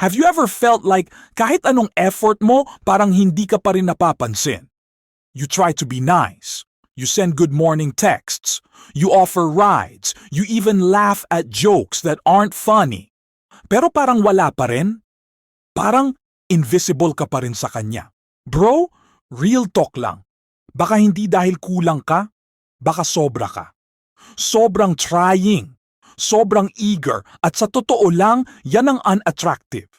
Have you ever felt like kahit anong effort mo, parang hindi ka pa rin napapansin? You try to be nice. You send good morning texts. You offer rides. You even laugh at jokes that aren't funny. Pero parang wala pa rin. Parang invisible ka pa rin sa kanya. Bro, real talk lang. Baka hindi dahil kulang ka, baka sobra ka. Sobrang trying, sobrang eager, at sa totoo lang, yan ang unattractive.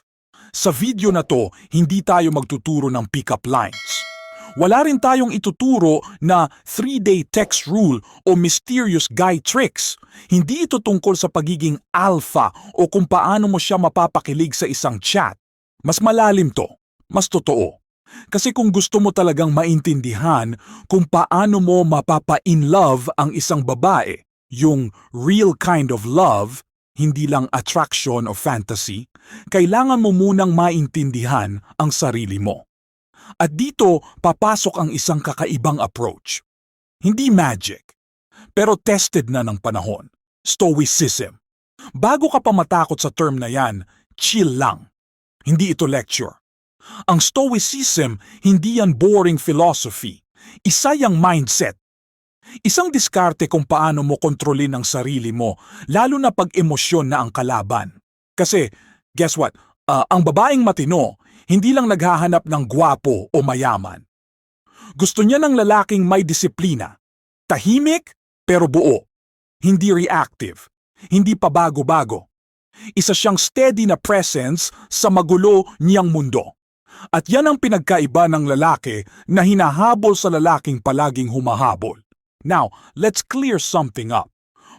Sa video na to, hindi tayo magtuturo ng pick-up lines. Wala rin tayong ituturo na 3-day text rule o mysterious guy tricks. Hindi ito tungkol sa pagiging alpha o kung paano mo siya mapapakilig sa isang chat. Mas malalim to, mas totoo. Kasi kung gusto mo talagang maintindihan kung paano mo mapapa-in love ang isang babae, yung real kind of love, hindi lang attraction o fantasy, kailangan mo munang maintindihan ang sarili mo. At dito, papasok ang isang kakaibang approach. Hindi magic, pero tested na ng panahon. Stoicism. Bago ka pa matakot sa term na yan, chill lang. Hindi ito lecture. Ang Stoicism, hindi yan boring philosophy. Isa yang mindset. Isang diskarte kung paano mo kontrolin ang sarili mo, lalo na pag emosyon na ang kalaban. Kasi, guess what? Ah, ang babaeng matino, hindi lang naghahanap ng gwapo o mayaman. Gusto niya ng lalaking may disiplina. Tahimik, pero buo. Hindi reactive. Hindi pa bago-bago. Isa siyang steady na presence sa magulo niyang mundo. At yan ang pinagkaiba ng lalaki na hinahabol sa lalaking palaging humahabol. Now, let's clear something up.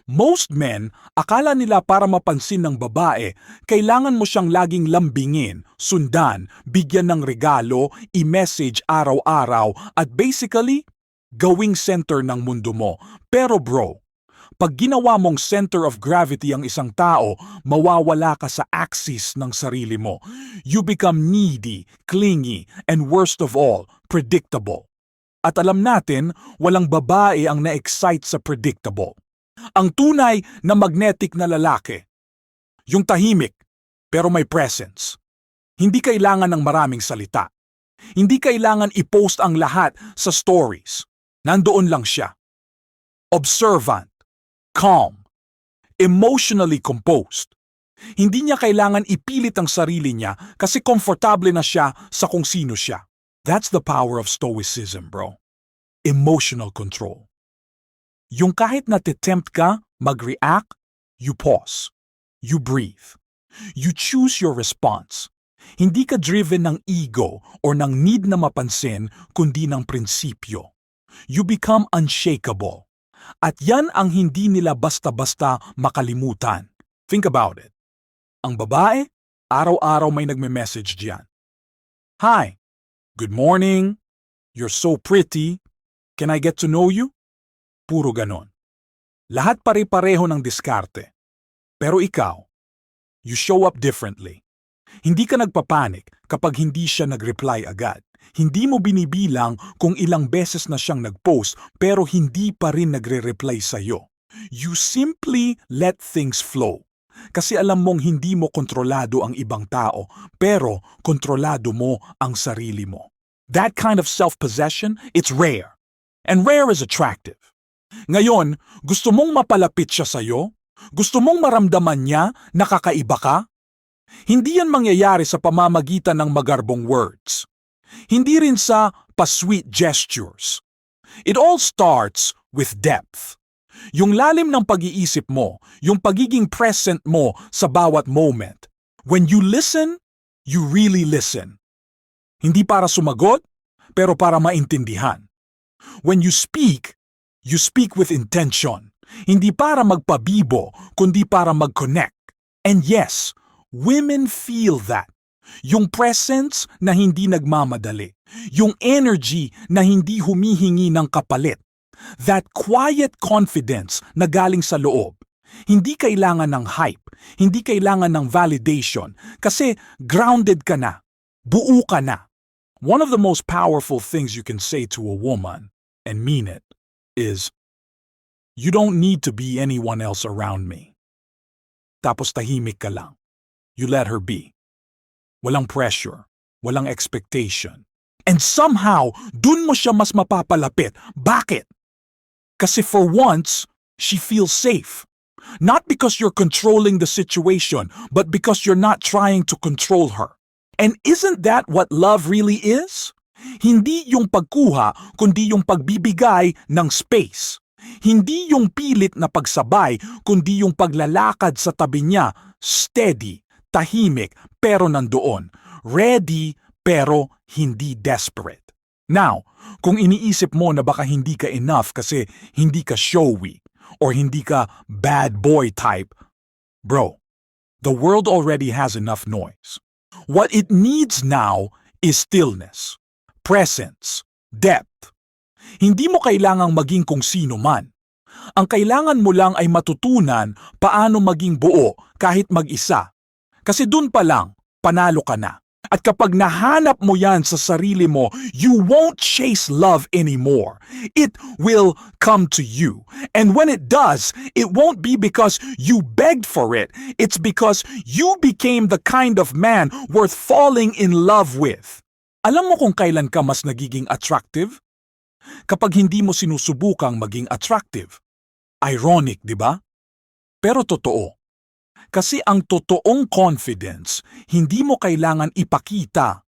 Most men, akala nila para mapansin ng babae, kailangan mo siyang laging lambingin, sundan, bigyan ng regalo, i-message araw-araw, at basically, gawing center ng mundo mo. Pero bro, pag ginawa mong center of gravity ang isang tao, mawawala ka sa axis ng sarili mo. You become needy, clingy, and worst of all, predictable. At alam natin, walang babae ang na-excite sa predictable. Ang tunay na magnetic na lalaki. Yung tahimik, pero may presence. Hindi kailangan ng maraming salita. Hindi kailangan i-post ang lahat sa stories. Nandoon lang siya. Observant, calm, emotionally composed. Hindi niya kailangan ipilit ang sarili niya kasi komportable na siya sa kung sino siya. That's the power of stoicism, bro. Emotional control. Yung kahit natitempt ka mag-react, you pause. You breathe. You choose your response. Hindi ka driven ng ego or ng need na mapansin kundi ng prinsipyo. You become unshakable. At yan ang hindi nila basta-basta makalimutan. Think about it. Ang babae, araw-araw may nagme-message diyan. Hi, good morning, you're so pretty, can I get to know you? Puro ganon. Lahat pare-pareho ng diskarte. Pero ikaw, you show up differently. Hindi ka nagpapanik kapag hindi siya nag-reply agad. Hindi mo binibilang kung ilang beses na siyang nag-post pero hindi pa rin nagre-reply sa'yo. You simply let things flow. Kasi alam mong hindi mo kontrolado ang ibang tao, pero kontrolado mo ang sarili mo. That kind of self-possession, it's rare. And rare is attractive. Ngayon, gusto mong mapalapit siya sa'yo? Gusto mong maramdaman niya na kakaiba ka? Hindi yan mangyayari sa pamamagitan ng magarbong words. Hindi rin sa pa-sweet gestures. It all starts with depth. Yung lalim ng pag-iisip mo, yung pagiging present mo sa bawat moment. When you listen, you really listen. Hindi para sumagot, pero para maintindihan. When you speak, you speak with intention. Hindi para magpabibo, kundi para mag-connect. And yes, women feel that. Yung presence na hindi nagmamadali. Yung energy na hindi humihingi ng kapalit. That quiet confidence na galing sa loob. Hindi kailangan ng hype, hindi kailangan ng validation, kasi grounded ka na, buo ka na. One of the most powerful things you can say to a woman, and mean it, is, You don't need to be anyone else around me. Tapos tahimik ka lang. You let her be. walang pressure, walang expectation. And somehow, dun mo siya mas mapapalapit. Bakit? Kasi for once, she feels safe. Not because you're controlling the situation, but because you're not trying to control her. And isn't that what love really is? Hindi yung pagkuha, kundi yung pagbibigay ng space. Hindi yung pilit na pagsabay, kundi yung paglalakad sa tabi niya, steady, tahimik, pero nandoon. Ready, pero hindi desperate. Now, kung iniisip mo na baka hindi ka enough kasi hindi ka showy or hindi ka bad boy type, bro, the world already has enough noise. What it needs now is stillness, presence, depth. Hindi mo kailangang maging kung sino man. Ang kailangan mo lang ay matutunan paano maging buo kahit mag-isa. Kasi dun pa lang, panalo ka na. At kapag nahanap mo yan sa sarili mo, you won't chase love anymore. It will come to you. And when it does, it won't be because you begged for it. It's because you became the kind of man worth falling in love with. Alam mo kung kailan ka mas nagiging attractive? Kapag hindi mo sinusubukang maging attractive. Ironic, di ba? Pero totoo. Kasi ang totoong confidence, hindi mo kailangan ipakita.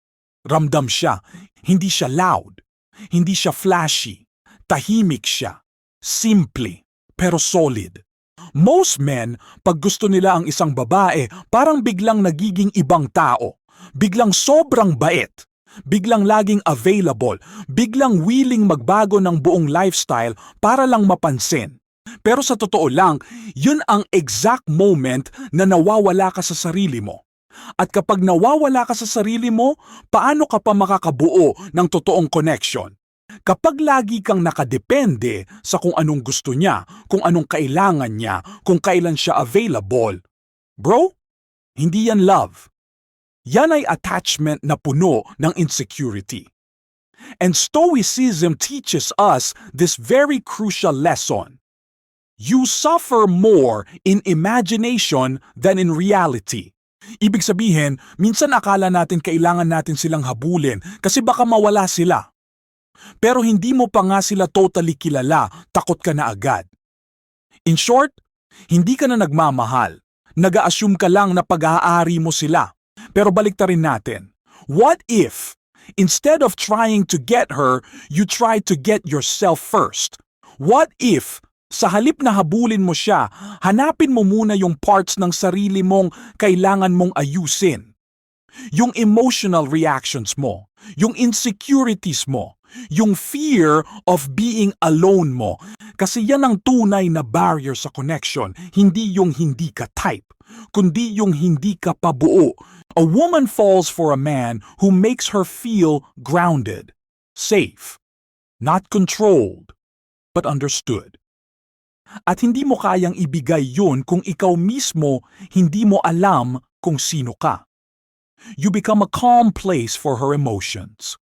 Ramdam siya, hindi siya loud, hindi siya flashy, tahimik siya, simple, pero solid. Most men, pag gusto nila ang isang babae, parang biglang nagiging ibang tao. Biglang sobrang bait. Biglang laging available. Biglang willing magbago ng buong lifestyle para lang mapansin. Pero sa totoo lang, yun ang exact moment na nawawala ka sa sarili mo. At kapag nawawala ka sa sarili mo, paano ka pa makakabuo ng totoong connection? Kapag lagi kang nakadepende sa kung anong gusto niya, kung anong kailangan niya, kung kailan siya available, bro, hindi yan love. Yan ay attachment na puno ng insecurity. And Stoicism teaches us this very crucial lesson. You suffer more in imagination than in reality. Ibig sabihin, minsan akala natin kailangan natin silang habulin kasi baka mawala sila. Pero hindi mo pa nga sila totally kilala, takot ka na agad. In short, hindi ka na nagmamahal. Nag-a-assume ka lang na pag-aari mo sila. Pero baliktarin natin. What if, instead of trying to get her, you try to get yourself first? What if, sa halip na habulin mo siya, hanapin mo muna yung parts ng sarili mong kailangan mong ayusin. Yung emotional reactions mo, yung insecurities mo, yung fear of being alone mo. Kasi yan ang tunay na barrier sa connection, hindi yung hindi ka type, kundi yung hindi ka pabuo. A woman falls for a man who makes her feel grounded, safe, not controlled, but understood. At hindi mo kayang ibigay yun kung ikaw mismo hindi mo alam kung sino ka. You become a calm place for her emotions,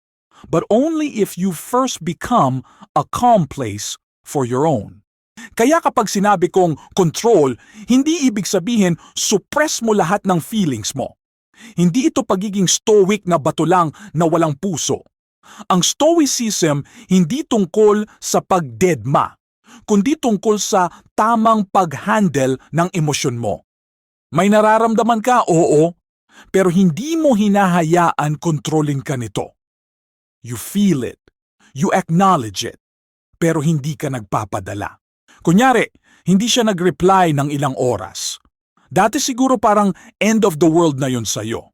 but only if you first become a calm place for your own. Kaya kapag sinabi kong control, hindi ibig sabihin suppress mo lahat ng feelings mo. Hindi ito pagiging stoic na bato lang na walang puso. Ang stoicism hindi tungkol sa pagdedma, kundi tungkol sa tamang pag-handle ng emosyon mo. May nararamdaman ka, oo, pero hindi mo hinahayaan kontrolin ka nito. You feel it, you acknowledge it, pero hindi ka nagpapadala. Kunyari, hindi siya nag-reply ng ilang oras. Dati siguro parang end of the world na yun sa'yo.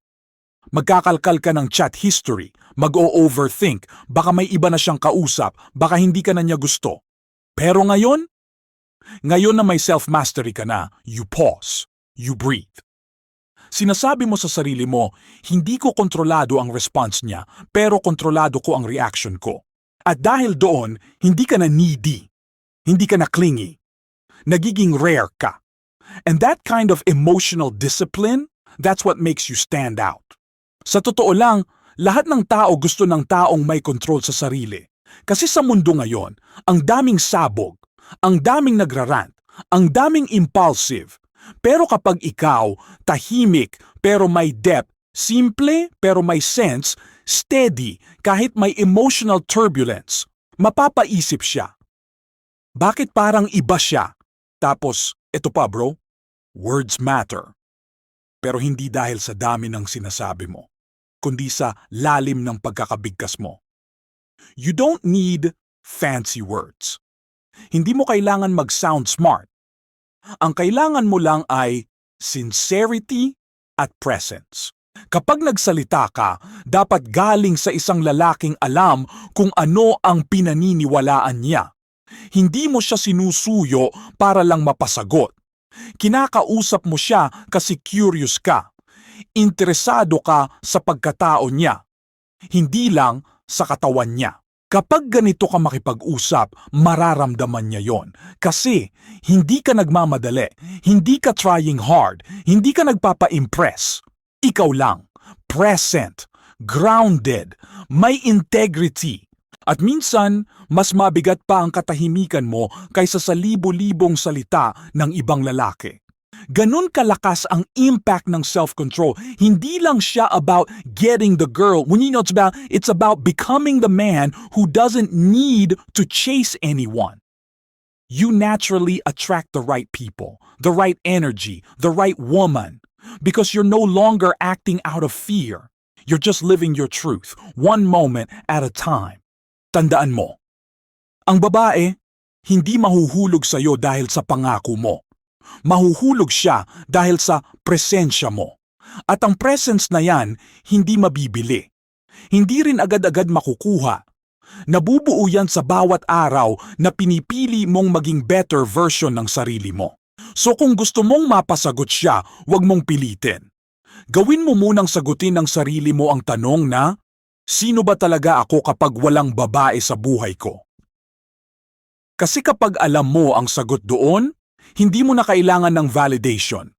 Magkakalkal ka ng chat history, mag-o-overthink, baka may iba na siyang kausap, baka hindi ka na niya gusto. Pero ngayon, ngayon na may self-mastery ka na, you pause, you breathe. Sinasabi mo sa sarili mo, hindi ko kontrolado ang response niya, pero kontrolado ko ang reaction ko. At dahil doon, hindi ka na needy, hindi ka na clingy, nagiging rare ka. And that kind of emotional discipline, that's what makes you stand out. Sa totoo lang, lahat ng tao gusto ng taong may control sa sarili. Kasi sa mundo ngayon, ang daming sabog, ang daming nagrarant, ang daming impulsive. Pero kapag ikaw, tahimik pero may depth, Simple pero may sense, steady kahit may emotional turbulence. Mapapaisip siya. Bakit parang iba siya? Tapos, eto pa bro, words matter. Pero hindi dahil sa dami ng sinasabi mo, kundi sa lalim ng pagkakabigkas mo. You don't need fancy words. Hindi mo kailangan mag-sound smart. Ang kailangan mo lang ay sincerity at presence. Kapag nagsalita ka, dapat galing sa isang lalaking alam kung ano ang pinaniniwalaan niya. Hindi mo siya sinusuyo para lang mapasagot. Kinakausap mo siya kasi curious ka. Interesado ka sa pagkatao niya. Hindi lang sa katawan niya. Kapag ganito ka makipag-usap, mararamdaman niya yon. Kasi hindi ka nagmamadali, hindi ka trying hard, hindi ka nagpapa-impress. Ikaw lang, present, grounded, may integrity. At minsan, mas mabigat pa ang katahimikan mo kaysa sa libo-libong salita ng ibang lalaki. Ganun kalakas ang impact ng self-control. Hindi lang siya about getting the girl. When you know it's about, it's about becoming the man who doesn't need to chase anyone. You naturally attract the right people, the right energy, the right woman. Because you're no longer acting out of fear. You're just living your truth, one moment at a time. Tandaan mo, ang babae, hindi mahuhulog sa'yo dahil sa pangako mo. Mahuhulog siya dahil sa presensya mo. At ang presence na yan, hindi mabibili. Hindi rin agad-agad makukuha. Nabubuo yan sa bawat araw na pinipili mong maging better version ng sarili mo. So kung gusto mong mapasagot siya, huwag mong pilitin. Gawin mo munang sagutin ng sarili mo ang tanong na, Sino ba talaga ako kapag walang babae sa buhay ko? Kasi kapag alam mo ang sagot doon, hindi mo na kailangan ng validation.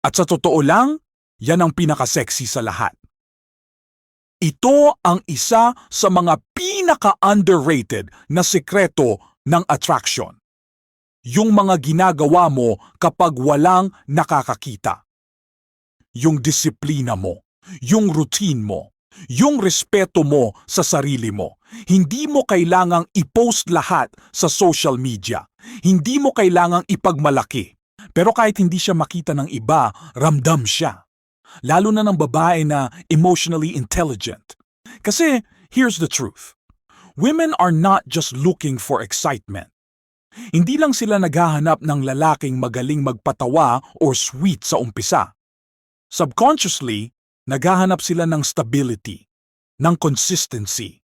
At sa totoo lang, yan ang pinaka-sexy sa lahat. Ito ang isa sa mga pinaka-underrated na sekreto ng attraction. Yung mga ginagawa mo kapag walang nakakakita. Yung disiplina mo, yung routine mo, yung respeto mo sa sarili mo. Hindi mo kailangang i-post lahat sa social media. Hindi mo kailangang ipagmalaki. Pero kahit hindi siya makita ng iba, ramdam siya. Lalo na ng babae na emotionally intelligent. Kasi here's the truth. Women are not just looking for excitement. Hindi lang sila naghahanap ng lalaking magaling magpatawa or sweet sa umpisa. Subconsciously, naghahanap sila ng stability, ng consistency,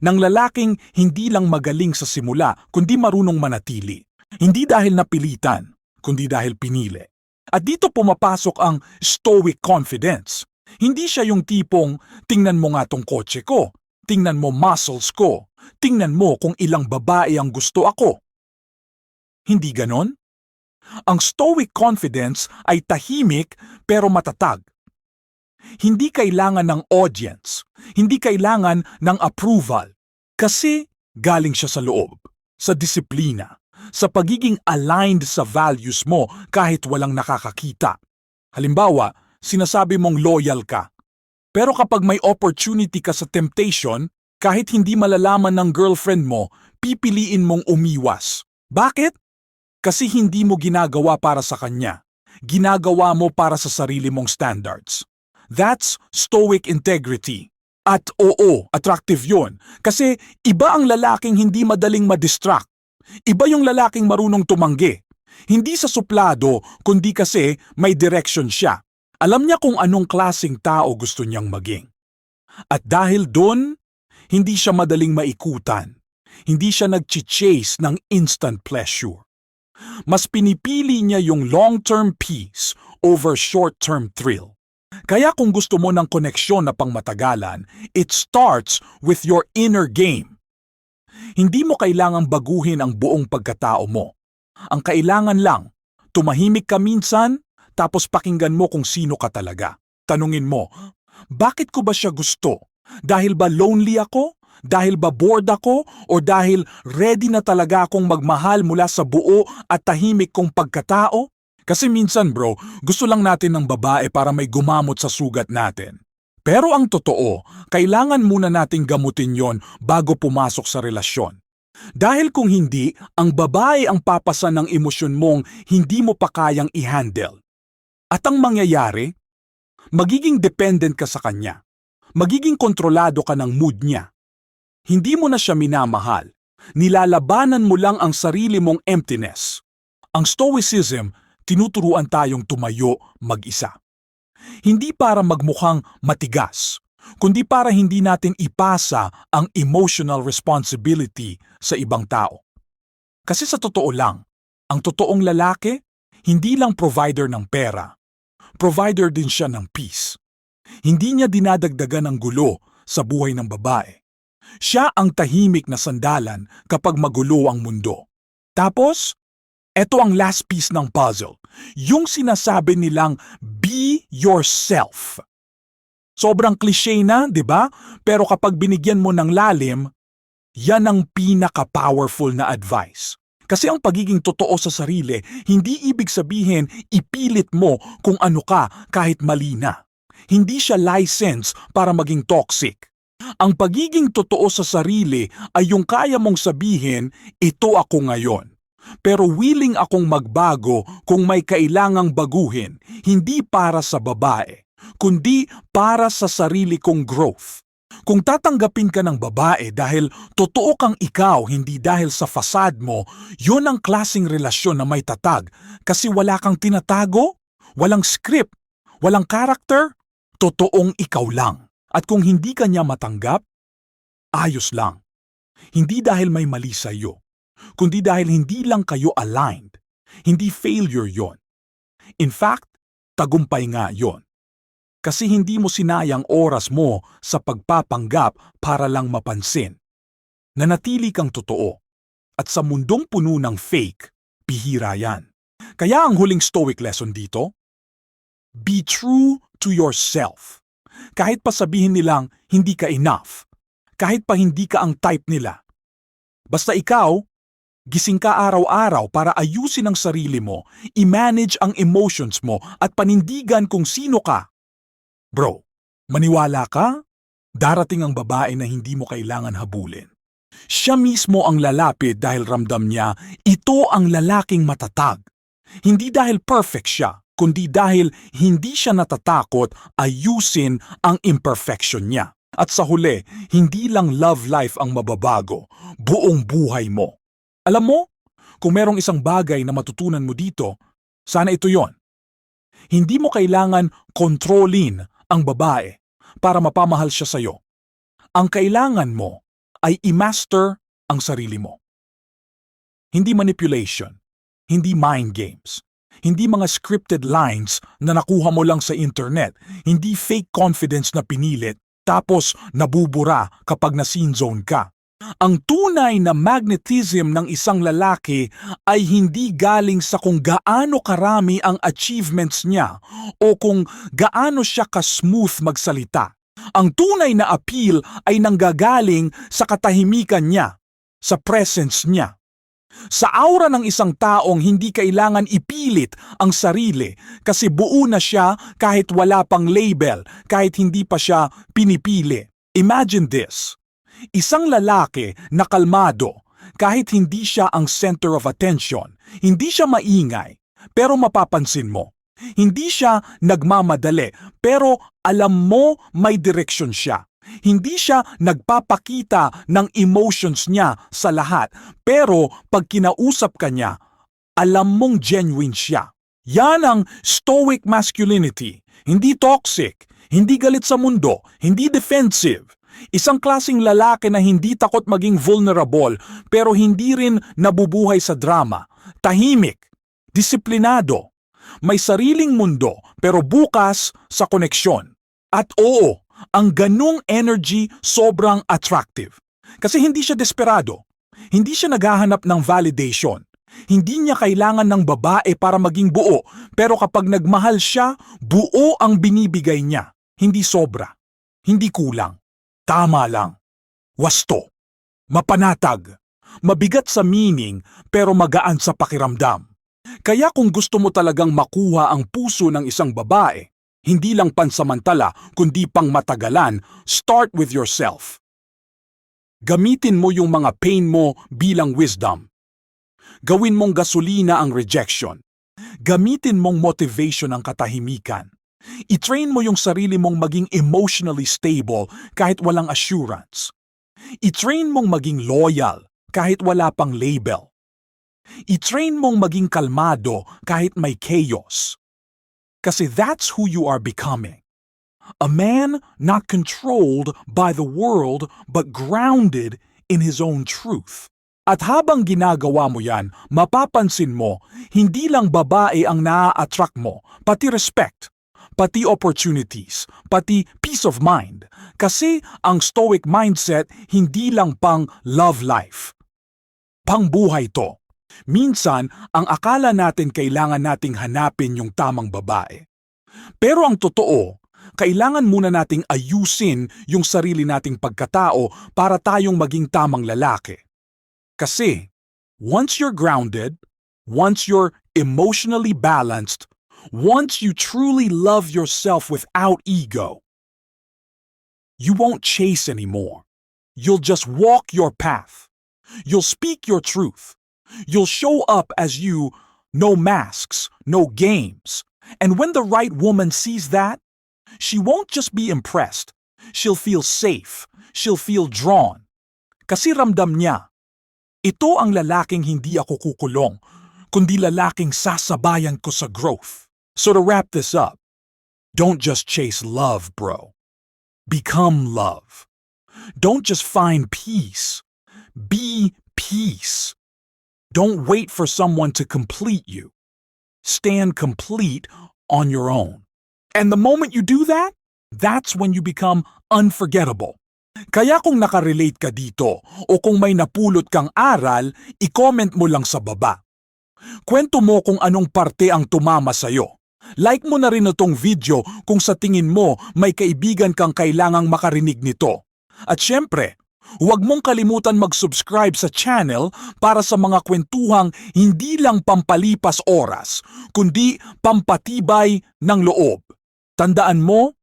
ng lalaking hindi lang magaling sa simula kundi marunong manatili. Hindi dahil napilitan, kundi dahil pinili. At dito pumapasok ang stoic confidence. Hindi siya yung tipong, tingnan mo nga tong kotse ko, tingnan mo muscles ko, tingnan mo kung ilang babae ang gusto ako. Hindi ganon? Ang stoic confidence ay tahimik pero matatag. Hindi kailangan ng audience, hindi kailangan ng approval, kasi galing siya sa loob, sa disiplina, sa pagiging aligned sa values mo kahit walang nakakakita. Halimbawa, sinasabi mong loyal ka. Pero kapag may opportunity ka sa temptation, kahit hindi malalaman ng girlfriend mo, pipiliin mong umiwas. Bakit? Kasi hindi mo ginagawa para sa kanya. Ginagawa mo para sa sarili mong standards. That's stoic integrity. At oo, attractive yun. Kasi iba ang lalaking hindi madaling madistract. Iba yung lalaking marunong tumanggi. Hindi sa suplado, kundi kasi may direction siya. Alam niya kung anong klasing tao gusto niyang maging. At dahil doon, hindi siya madaling maikutan. Hindi siya nag-chase ng instant pleasure. Mas pinipili niya yung long-term peace over short-term thrill. Kaya kung gusto mo ng koneksyon na pangmatagalan, it starts with your inner game. Hindi mo kailangang baguhin ang buong pagkatao mo. Ang kailangan lang, tumahimik ka minsan, tapos pakinggan mo kung sino ka talaga. Tanungin mo, bakit ko ba siya gusto? Dahil ba lonely ako? Dahil ba bored ako? O dahil ready na talaga akong magmahal mula sa buo at tahimik kong pagkatao? Kasi minsan bro, gusto lang natin ng babae para may gumamot sa sugat natin. Pero ang totoo, kailangan muna nating gamutin yon bago pumasok sa relasyon. Dahil kung hindi, ang babae ang papasan ng emosyon mong hindi mo pa kayang i-handle. At ang mangyayari, magiging dependent ka sa kanya. Magiging kontrolado ka ng mood niya. Hindi mo na siya minamahal. Nilalabanan mo lang ang sarili mong emptiness. Ang Stoicism, tinuturuan tayong tumayo mag-isa. Hindi para magmukhang matigas, kundi para hindi natin ipasa ang emotional responsibility sa ibang tao. Kasi sa totoo lang, ang totoong lalaki, hindi lang provider ng pera, provider din siya ng peace. Hindi niya dinadagdagan ng gulo sa buhay ng babae. Siya ang tahimik na sandalan kapag magulo ang mundo. Tapos, eto ang last piece ng puzzle. Yung sinasabi nilang be yourself. Sobrang cliche na, di ba? Pero kapag binigyan mo ng lalim, yan ang pinaka-powerful na advice. Kasi ang pagiging totoo sa sarili, hindi ibig sabihin ipilit mo kung ano ka kahit mali na. Hindi siya license para maging toxic. Ang pagiging totoo sa sarili ay yung kaya mong sabihin, ito ako ngayon. Pero willing akong magbago kung may kailangang baguhin, hindi para sa babae, kundi para sa sarili kong growth. Kung tatanggapin ka ng babae dahil totoo kang ikaw, hindi dahil sa fasad mo, yon ang klasing relasyon na may tatag kasi wala kang tinatago, walang script, walang character, totoong ikaw lang. At kung hindi ka niya matanggap, ayos lang. Hindi dahil may mali sa iyo, kundi dahil hindi lang kayo aligned. Hindi failure yon. In fact, tagumpay nga yon. Kasi hindi mo sinayang oras mo sa pagpapanggap para lang mapansin. Nanatili kang totoo. At sa mundong puno ng fake, bihira yan. Kaya ang huling stoic lesson dito, be true to yourself. Kahit pa sabihin nilang hindi ka enough, kahit pa hindi ka ang type nila. Basta ikaw, gising ka araw-araw para ayusin ang sarili mo, i-manage ang emotions mo at panindigan kung sino ka. Bro, maniwala ka? Darating ang babae na hindi mo kailangan habulin. Siya mismo ang lalapit dahil ramdam niya, ito ang lalaking matatag. Hindi dahil perfect siya, kundi dahil hindi siya natatakot ayusin ang imperfection niya. At sa huli, hindi lang love life ang mababago, buong buhay mo. Alam mo, kung merong isang bagay na matutunan mo dito, sana ito yon. Hindi mo kailangan kontrolin ang babae para mapamahal siya sa'yo. Ang kailangan mo ay i-master ang sarili mo. Hindi manipulation, hindi mind games, hindi mga scripted lines na nakuha mo lang sa internet, hindi fake confidence na pinilit tapos nabubura kapag na zone ka. Ang tunay na magnetism ng isang lalaki ay hindi galing sa kung gaano karami ang achievements niya o kung gaano siya ka-smooth magsalita. Ang tunay na appeal ay nanggagaling sa katahimikan niya, sa presence niya. Sa aura ng isang taong hindi kailangan ipilit ang sarili kasi buo na siya kahit wala pang label, kahit hindi pa siya pinipili. Imagine this. Isang lalaki na kalmado, kahit hindi siya ang center of attention, hindi siya maingay, pero mapapansin mo. Hindi siya nagmamadali, pero alam mo may direksyon siya. Hindi siya nagpapakita ng emotions niya sa lahat, pero pag kinausap ka niya, alam mong genuine siya. Yan ang stoic masculinity. Hindi toxic, hindi galit sa mundo, hindi defensive. Isang klasing lalaki na hindi takot maging vulnerable pero hindi rin nabubuhay sa drama. Tahimik, disiplinado, may sariling mundo pero bukas sa koneksyon. At oo, ang ganung energy sobrang attractive. Kasi hindi siya desperado. Hindi siya naghahanap ng validation. Hindi niya kailangan ng babae para maging buo, pero kapag nagmahal siya, buo ang binibigay niya. Hindi sobra. Hindi kulang. Tama lang. Wasto. Mapanatag. Mabigat sa meaning pero magaan sa pakiramdam. Kaya kung gusto mo talagang makuha ang puso ng isang babae, Hindi lang pansamantala, kundi pang matagalan, start with yourself. Gamitin mo yung mga pain mo bilang wisdom. Gawin mong gasolina ang rejection. Gamitin mong motivation ang katahimikan. I-train mo yung sarili mong maging emotionally stable kahit walang assurance. I-train mong maging loyal kahit wala pang label. I-train mong maging kalmado kahit may chaos. Kasi that's who you are becoming. A man not controlled by the world but grounded in his own truth. At habang ginagawa mo yan, mapapansin mo, hindi lang babae ang naa-attract mo, pati respect, pati opportunities, pati peace of mind. Kasi ang stoic mindset hindi lang pang love life. Pangbuhay to. Minsan, ang akala natin kailangan nating hanapin yung tamang babae. Pero ang totoo, kailangan muna nating ayusin yung sarili nating pagkatao para tayong maging tamang lalaki. Kasi, once you're grounded, once you're emotionally balanced, once you truly love yourself without ego, you won't chase anymore. You'll just walk your path. You'll speak your truth. You'll show up as you, no masks, no games. And when the right woman sees that, she won't just be impressed. She'll feel safe. She'll feel drawn. Kasi ramdam niya, ito ang lalaking hindi ako kukulong, kundi lalaking sasabayan ko sa growth. So to wrap this up, don't just chase love, bro. Become love. Don't just find peace. Be peace. Don't wait for someone to complete you. Stand complete on your own. And the moment you do that, that's when you become unforgettable. Kaya kung nakarelate ka dito o kung may napulot kang aral, i-comment mo lang sa baba. Kwento mo kung anong parte ang tumama sa'yo. Like mo na rin itong video kung sa tingin mo may kaibigan kang kailangang makarinig nito. At syempre, huwag mong kalimutan mag-subscribe sa channel para sa mga kwentuhang hindi lang pampalipas oras, kundi pampatibay ng loob. Tandaan mo,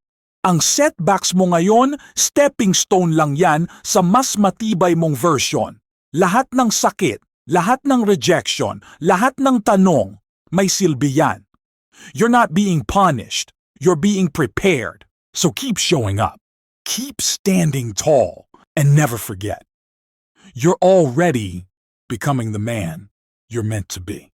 ang setbacks mo ngayon, stepping stone lang yan sa mas matibay mong version. Lahat ng sakit, lahat ng rejection, lahat ng tanong, may silbi yan. You're not being punished. You're being prepared. So keep showing up. Keep standing tall. And never forget, you're already becoming the man you're meant to be.